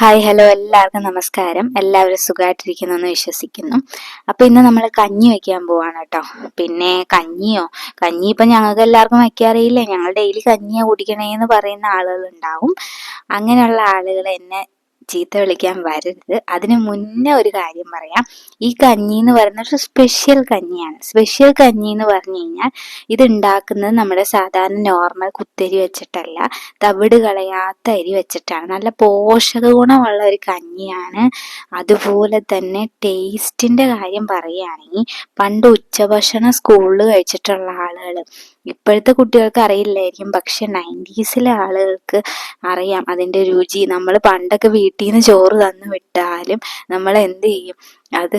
Hi hello എല്ലാവർക്കും നമസ്കാരം. എല്ലാവരും സുഖമായിട്ടിരിക്കുന്നു എന്ന് വിശ്വസിക്കുന്നു. അപ്പൊ ഇന്ന് നമ്മൾ കഞ്ഞി വെക്കാൻ പോവാണ് കേട്ടോ. പിന്നെ കഞ്ഞിയോ? കഞ്ഞി ഇപ്പൊ ഞങ്ങൾക്ക് എല്ലാവർക്കും വെക്കാറിയില്ലേ ഞങ്ങൾ ഡെയിലി കഞ്ഞിയാ കുടിക്കണേന്ന് പറയുന്ന ആളുകൾ ഉണ്ടാവും. അങ്ങനെയുള്ള ആളുകൾ എന്നെ ചീത്ത വിളിക്കാൻ വരരുത്. അതിന് മുന്നേ ഒരു കാര്യം പറയാം. ഈ കഞ്ഞി എന്ന് പറയുന്നത് സ്പെഷ്യൽ കഞ്ഞിയാണ്. സ്പെഷ്യൽ കഞ്ഞി എന്ന് പറഞ്ഞു കഴിഞ്ഞാൽ ഇത് ഉണ്ടാക്കുന്നത് നമ്മുടെ സാധാരണ നോർമൽ കുത്തരി വെച്ചിട്ടല്ല തവിട് കളയാത്ത അരി വെച്ചിട്ടാണ്. നല്ല പോഷക ഗുണമുള്ള ഒരു കഞ്ഞിയാണ്. അതുപോലെ തന്നെ ടേസ്റ്റിന്റെ കാര്യം പറയുകയാണെങ്കിൽ പണ്ട് ഉച്ചഭക്ഷണം സ്കൂളിൽ കഴിച്ചിട്ടുള്ള ആളുകൾ ഇപ്പോഴത്തെ കുട്ടികൾക്ക് അറിയില്ലായിരിക്കും. പക്ഷെ നയന്റീസിലെ ആളുകൾക്ക് അറിയാം അതിന്റെ രുചി. നമ്മൾ പണ്ടൊക്കെ വീട്ടിൽ നിന്ന് ചോറ് തന്നു വിട്ടാലും നമ്മൾ എന്ത് ചെയ്യും? അത്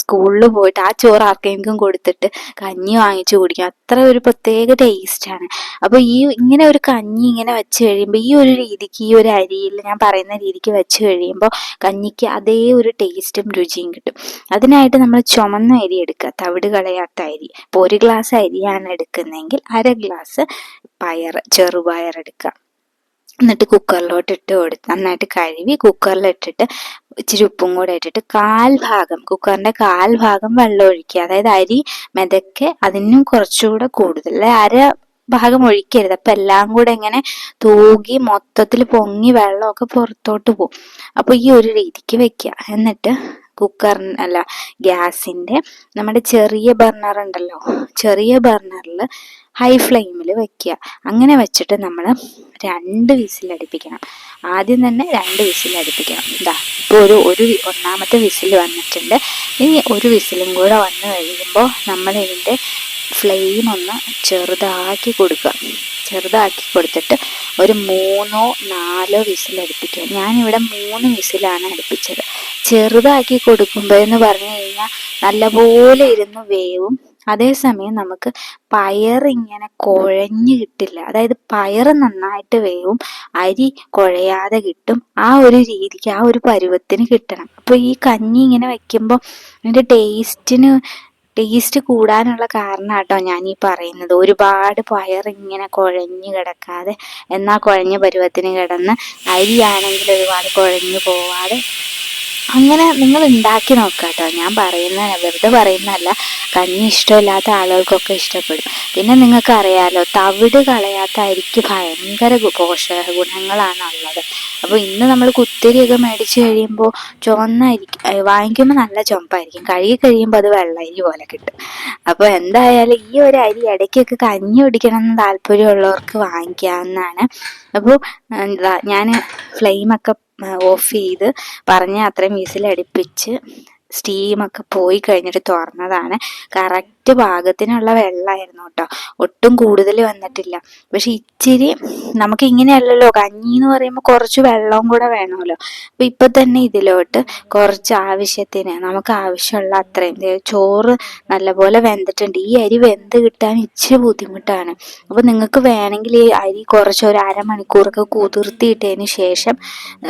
സ്കൂളിൽ പോയിട്ട് ആ ചോറ് ആർക്കെങ്കിലും കൊടുത്തിട്ട് കഞ്ഞി വാങ്ങിച്ചു കുടിക്കും. അത്ര ഒരു പ്രത്യേക ടേസ്റ്റാണ് അപ്പോൾ ഈ ഇങ്ങനെ ഒരു കഞ്ഞി ഇങ്ങനെ വെച്ച് കഴിയുമ്പോൾ ഈ ഒരു രീതിക്ക് ഈ ഒരു അരിയിൽ ഞാൻ പറയുന്ന രീതിക്ക് വെച്ച് കഴിയുമ്പോൾ കഞ്ഞിക്ക് അതേ ഒരു ടേസ്റ്റും രുചിയും കിട്ടും. അതിനായിട്ട് നമ്മൾ ചുമന്ന അരി എടുക്കുക. തവിട് കളയാത്ത അരി. ഇപ്പോൾ ഒരു ഗ്ലാസ് അരിയാണ് എടുക്കുന്നതെങ്കിൽ അര ഗ്ലാസ് പയർ ചെറുപയർ എടുക്കുക. എന്നിട്ട് കുക്കറിലോട്ട് ഇട്ട് കൊടുത്ത് നന്നായിട്ട് കഴുകി കുക്കറിലിട്ടിട്ട് ഇച്ചിരി ഉപ്പും കൂടെ ഇട്ടിട്ട് കാൽ ഭാഗം കുക്കറിന്റെ കാൽ ഭാഗം വെള്ളം ഒഴിക്കുക. അതായത് അരി മെതക്കെ അതിനും കുറച്ചുകൂടെ കൂടുതൽ. അര ഭാഗം ഒഴിക്കരുത്. അപ്പൊ എല്ലാം കൂടെ ഇങ്ങനെ തൂകി മൊത്തത്തിൽ പൊങ്ങി വെള്ളമൊക്കെ പുറത്തോട്ട് പോകും. അപ്പൊ ഈ ഒരു രീതിക്ക് വെക്കുക. എന്നിട്ട് കുക്കർ അല്ല ഗ്യാസിന്റെ നമ്മുടെ ചെറിയ ബർണർ ഉണ്ടല്ലോ ചെറിയ ബർണറിൽ ഹൈ ഫ്ലെയിമിൽ വെക്കുക. അങ്ങനെ വെച്ചിട്ട് നമ്മൾ രണ്ട് വിസിൽ അടുപ്പിക്കണം. ആദ്യം തന്നെ രണ്ട് വിസിൽ അടുപ്പിക്കണം. ഇതാ ഇപ്പോൾ ഒരു ഒരു ഒന്നാമത്തെ വിസിൽ വന്നിട്ടുണ്ട്. ഇനി ഒരു വിസിലും കൂടെ വന്നു കഴിയുമ്പോൾ നമ്മൾ ഇതിന്റെ ഫ്ലെയിം ഒന്ന് ചെറുതാക്കി കൊടുക്കുക. ചെറുതാക്കി കൊടുത്തിട്ട് ഒരു മൂന്നോ നാലോ വിസിൽ അടുപ്പിക്കുക. ഞാനിവിടെ മൂന്ന് വിസിലാണ് അടുപ്പിച്ചത്. ചെറുതാക്കി കൊടുക്കുമ്പോൾ എന്ന് പറഞ്ഞു കഴിഞ്ഞാൽ നല്ലപോലെ ഇരുന്ന് വേവും. അതേസമയം നമുക്ക് പയർ ഇങ്ങനെ കുഴഞ്ഞു കിട്ടില്ല. അതായത് പയർ നന്നായിട്ട് വേവും അരി കുഴയാതെ കിട്ടും. ആ ഒരു രീതിക്ക് ആ ഒരു പരുവത്തിന് കിട്ടണം. അപ്പോൾ ഈ കഞ്ഞി ഇങ്ങനെ വെക്കുമ്പോൾ അതിന്റെ ടേസ്റ്റിന് ടേസ്റ്റ് കൂടാനുള്ള കാരണം കേട്ടോ ഞാൻ ഈ പറയുന്നത്. ഒരുപാട് പയർ ഇങ്ങനെ കുഴഞ്ഞു കിടക്കാതെ എന്നാൽ കുഴഞ്ഞ പരുവത്തിന് കിടന്ന് അരിയാണെങ്കിൽ ഒരുപാട് കുഴഞ്ഞു പോവാതെ അങ്ങനെ നിങ്ങൾ ഉണ്ടാക്കി നോക്കുക കേട്ടോ ഞാൻ പറയുന്ന വെറുതെ പറയുന്നതല്ല. കഞ്ഞി ഇഷ്ടമില്ലാത്ത ആളുകൾക്കൊക്കെ ഇഷ്ടപ്പെടും. പിന്നെ നിങ്ങൾക്ക് അറിയാലോ തവിട് കളയാത്ത അരിക്ക് ഭയങ്കര പോഷക ഗുണങ്ങളാണ് ഉള്ളത് അപ്പോൾ ഇന്ന് നമ്മൾ കുത്തിരിയൊക്കെ മേടിച്ച് കഴിയുമ്പോൾ ചുവന്ന അരി വാങ്ങിക്കുമ്പോൾ നല്ല ചുമപ്പായിരിക്കും കഴുകി കഴിയുമ്പോൾ അത് വെള്ള അരി പോലെ കിട്ടും. അപ്പോൾ എന്തായാലും ഈ ഒരു അരി ഇടയ്ക്കൊക്കെ കഞ്ഞി കുടിക്കണം എന്ന് താല്പര്യമുള്ളവർക്ക് വാങ്ങിക്കാവുന്നതാണ്. അപ്പോൾ ഞാൻ ഫ്ലെയിമൊക്കെ ഓഫ് ചെയ്ത് പറഞ്ഞ അത്രയും വിസിലടുപ്പിച്ച് സ്റ്റീമൊക്കെ പോയി കഴിഞ്ഞിട്ട് തുറന്നതാണ്. കറക്റ്റ് പാകത്തിനുള്ള വെള്ളമായിരുന്നു കേട്ടോ ഒട്ടും കൂടുതൽ വന്നിട്ടില്ല. പക്ഷെ ഇച്ചിരി നമുക്ക് ഇങ്ങനെയല്ലല്ലോ കഞ്ഞി എന്ന് പറയുമ്പോൾ കുറച്ച് വെള്ളവും കൂടെ വേണമല്ലോ. അപ്പം ഇപ്പം തന്നെ ഇതിലോട്ട് കുറച്ച് ആവശ്യത്തിന് നമുക്ക് ആവശ്യമുള്ള അത്രയും. ചോറ് നല്ലപോലെ വെന്തിട്ടുണ്ട്. ഈ അരി വെന്ത് കിട്ടാൻ ഇച്ചിരി ബുദ്ധിമുട്ടാണ്. അപ്പം നിങ്ങൾക്ക് വേണമെങ്കിൽ ഈ അരി കുറച്ച് ഒരു അരമണിക്കൂറൊക്കെ കുതിർത്തിയിട്ടതിന് ശേഷം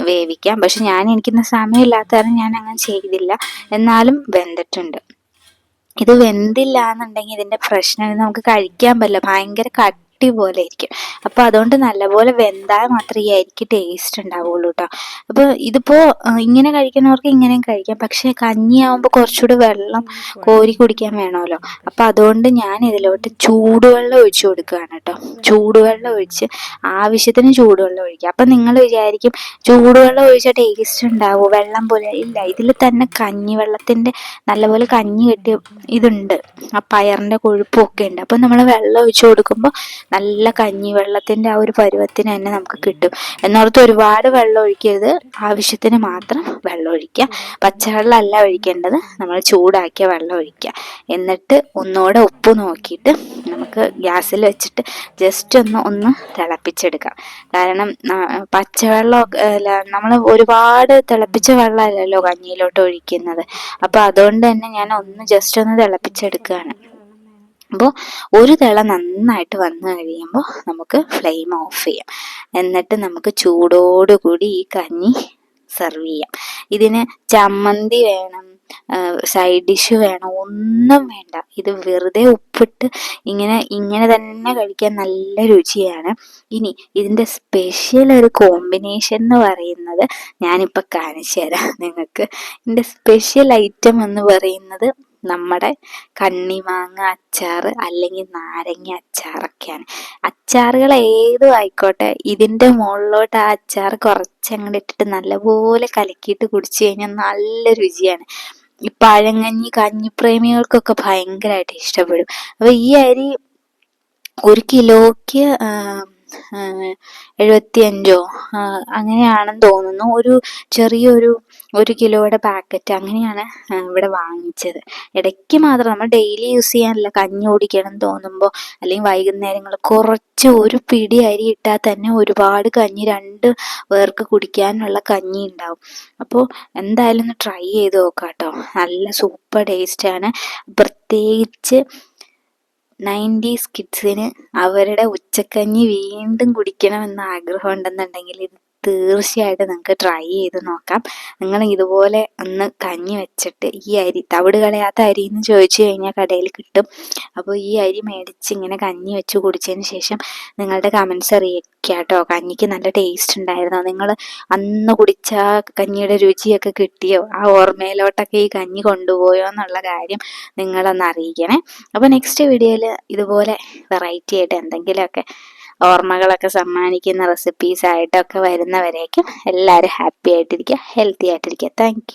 വേവിക്കാം. പക്ഷെ ഞാൻ എനിക്കിന്ന് സമയമില്ലാത്ത കാരണം ഞാൻ അങ്ങനെ ചെയ്തില്ല. എന്നാലും വെന്തിട്ടുണ്ട്. ഇത് വെന്തില്ല എന്നുണ്ടെങ്കിൽ ഇതിന്റെ പ്രശ്നം നമുക്ക് കഴിക്കാൻ പറ്റില്ല. ഭയങ്കര കട്ടി പോലെ ഇരിക്കും അപ്പോൾ അതുകൊണ്ട് നല്ലപോലെ വെന്താൽ മാത്രമേ അരിക്ക് ടേസ്റ്റ് ഉണ്ടാവുള്ളൂ കേട്ടോ അപ്പോൾ ഇതിപ്പോ ഇങ്ങനെ കഴിക്കുന്നവർക്ക് ഇങ്ങനെയും കഴിക്കാം. പക്ഷേ കഞ്ഞിയാവുമ്പോൾ കുറച്ചുകൂടി വെള്ളം കോരി കുടിക്കാൻ വേണമല്ലോ. അപ്പോൾ അതുകൊണ്ട് ഞാൻ ഇതിലോട്ട് ചൂടുവെള്ളം ഒഴിച്ചു കൊടുക്കുകയാണ് കേട്ടോ ചൂടുവെള്ളം ഒഴിച്ച് ആവശ്യത്തിന് ചൂടുവെള്ളം ഒഴിക്കുക അപ്പം നിങ്ങൾ വിചാരിക്കും ചൂടുവെള്ളം ഒഴിച്ച ടേസ്റ്റ് ഉണ്ടാവും? വെള്ളം പോലെ ഇല്ല. ഇതിൽ തന്നെ കഞ്ഞി വെള്ളത്തിന്റെ നല്ലപോലെ കഞ്ഞി കെട്ടിയ ഇതുണ്ട്. ആ പയറിന്റെ കൊഴുപ്പും ഒക്കെ ഉണ്ട്. അപ്പം നമ്മൾ വെള്ളം ഒഴിച്ചു കൊടുക്കുമ്പോൾ നല്ല കഞ്ഞി വെള്ളത്തിന്റെ ആ ഒരു പരുവത്തിന് തന്നെ നമുക്ക് കിട്ടും. എന്നോർത്ത് ഒരുപാട് വെള്ളം ഒഴിക്കരുത്. ആവശ്യത്തിന് മാത്രം വെള്ളം ഒഴിക്കുക. പച്ചവെള്ളമല്ല ഒഴിക്കേണ്ടത്. നമ്മൾ ചൂടാക്കിയ വെള്ളം ഒഴിക്കുക. എന്നിട്ട് ഒന്നുകൂടെ ഉപ്പ് നോക്കിയിട്ട് നമുക്ക് ഗ്യാസിൽ വെച്ചിട്ട് ജസ്റ്റ് ഒന്ന് ഒന്ന് തിളപ്പിച്ചെടുക്കാം. കാരണം പച്ചവെള്ളം നമ്മൾ ഒരുപാട് തിളപ്പിച്ച വെള്ളമല്ലല്ലോ കഞ്ഞിയിലോട്ട് ഒഴിക്കുന്നത്. അപ്പോൾ അതുകൊണ്ട് തന്നെ ഞാൻ ഒന്ന് ജസ്റ്റ് ഒന്ന് തിളപ്പിച്ചെടുക്കുകയാണ്. അപ്പോൾ ഒരു തിള നന്നായിട്ട് വന്നു കഴിയുമ്പോൾ നമുക്ക് ഫ്ലെയിം ഓഫ് ചെയ്യാം. എന്നിട്ട് നമുക്ക് ചൂടോടുകൂടി ഈ കഞ്ഞി സെർവ് ചെയ്യാം. ഇതിന് ചമ്മന്തി വേണം സൈഡ് ഡിഷ് വേണം ഒന്നും വേണ്ട. ഇത് വെറുതെ ഉപ്പിട്ട് ഇങ്ങനെ ഇങ്ങനെ തന്നെ കഴിക്കാൻ നല്ല രുചിയാണ്. ഇനി ഇതിന്റെ സ്പെഷ്യൽ ഒരു കോമ്പിനേഷൻ എന്ന് പറയുന്നത് ഞാനിപ്പോൾ കാണിച്ചു തരാം. നിങ്ങൾക്ക് ഇതിന്റെ സ്പെഷ്യൽ ഐറ്റം എന്ന് പറയുന്നത് നമ്മുടെ കണ്ണിമാങ്ങ അച്ചാർ അല്ലെങ്കിൽ നാരങ്ങ അച്ചാറൊക്കെയാണ്. അച്ചാറുകൾ ഏതും ആയിക്കോട്ടെ ഇതിന്റെ മുകളിലോട്ട് ആ അച്ചാർ കുറച്ചങ്ങോട്ട് ഇട്ടിട്ട് നല്ലപോലെ കലക്കിയിട്ട് കുടിച്ചു കഴിഞ്ഞാൽ നല്ല രുചിയാണ്. ഈ പഴങ്കഞ്ഞി കഞ്ഞിപ്രേമികൾക്കൊക്കെ ഭയങ്കരമായിട്ട് ഇഷ്ടപ്പെടും. അപ്പോൾ ഈ അരി ഒരു കിലോയ്ക്ക് എഴുപത്തിയഞ്ചോ അങ്ങനെയാണെന്ന് തോന്നുന്നു. ഒരു ചെറിയൊരു ഒരു കിലോയുടെ പാക്കറ്റ് അങ്ങനെയാണ് ഇവിടെ വാങ്ങിച്ചത്. ഇടയ്ക്ക് മാത്രം നമ്മൾ ഡെയിലി യൂസ് ചെയ്യാനല്ല കഞ്ഞി കുടിക്കണം തോന്നുമ്പോൾ അല്ലെങ്കിൽ വൈകുന്നേരങ്ങൾ കുറച്ച് ഒരു പിടി അരി ഇട്ടാൽ തന്നെ ഒരുപാട് കഞ്ഞി രണ്ട് പേർക്ക് കുടിക്കാനുള്ള കഞ്ഞി ഉണ്ടാവും. അപ്പോൾ എന്തായാലും ഒന്ന് ട്രൈ ചെയ്ത് നോക്കാം കേട്ടോ നല്ല സൂപ്പർ ടേസ്റ്റാണ്. പ്രത്യേകിച്ച് നയന്റീസ് കിഡ്സിന് അവരുടെ ഉച്ചക്കഞ്ഞി വീണ്ടും കുടിക്കണമെന്ന് ആഗ്രഹം ഉണ്ടെന്നുണ്ടെങ്കിൽ ഇത് തീർച്ചയായിട്ടും നിങ്ങൾക്ക് ട്രൈ ചെയ്ത് നോക്കാം. നിങ്ങൾ ഇതുപോലെ ഒന്ന് കഞ്ഞി വെച്ചിട്ട് ഈ അരി തവിട് കളയാത്ത അരി എന്ന് ചോദിച്ചു കഴിഞ്ഞാൽ കടയിൽ കിട്ടും. അപ്പോൾ ഈ അരി മേടിച്ച് ഇങ്ങനെ കഞ്ഞി വെച്ച് കുടിച്ചതിന് ശേഷം നിങ്ങളുടെ കമൻസ് അറിയിക്കുക കേട്ടോ കഞ്ഞിക്ക് നല്ല ടേസ്റ്റ് ഉണ്ടായിരുന്നോ. നിങ്ങൾ അന്ന് കുടിച്ച കഞ്ഞിയുടെ രുചിയൊക്കെ കിട്ടിയോ? ആ ഓർമ്മയിലോട്ടൊക്കെ ഈ കഞ്ഞി കൊണ്ടുപോയോ എന്നുള്ള കാര്യം നിങ്ങളൊന്ന് അറിയിക്കണേ. അപ്പോൾ നെക്സ്റ്റ് വീഡിയോയിൽ ഇതുപോലെ വെറൈറ്റി ആയിട്ട് എന്തെങ്കിലുമൊക്കെ ഓർമ്മകളൊക്കെ സമ്മാനിക്കുന്ന റെസിപ്പീസ് ആയിട്ടൊക്കെ വരുന്നവരേക്കും എല്ലാവരും ഹാപ്പി ആയിട്ടിരിക്കുക ഹെൽത്തി ആയിട്ടിരിക്കുക. താങ്ക്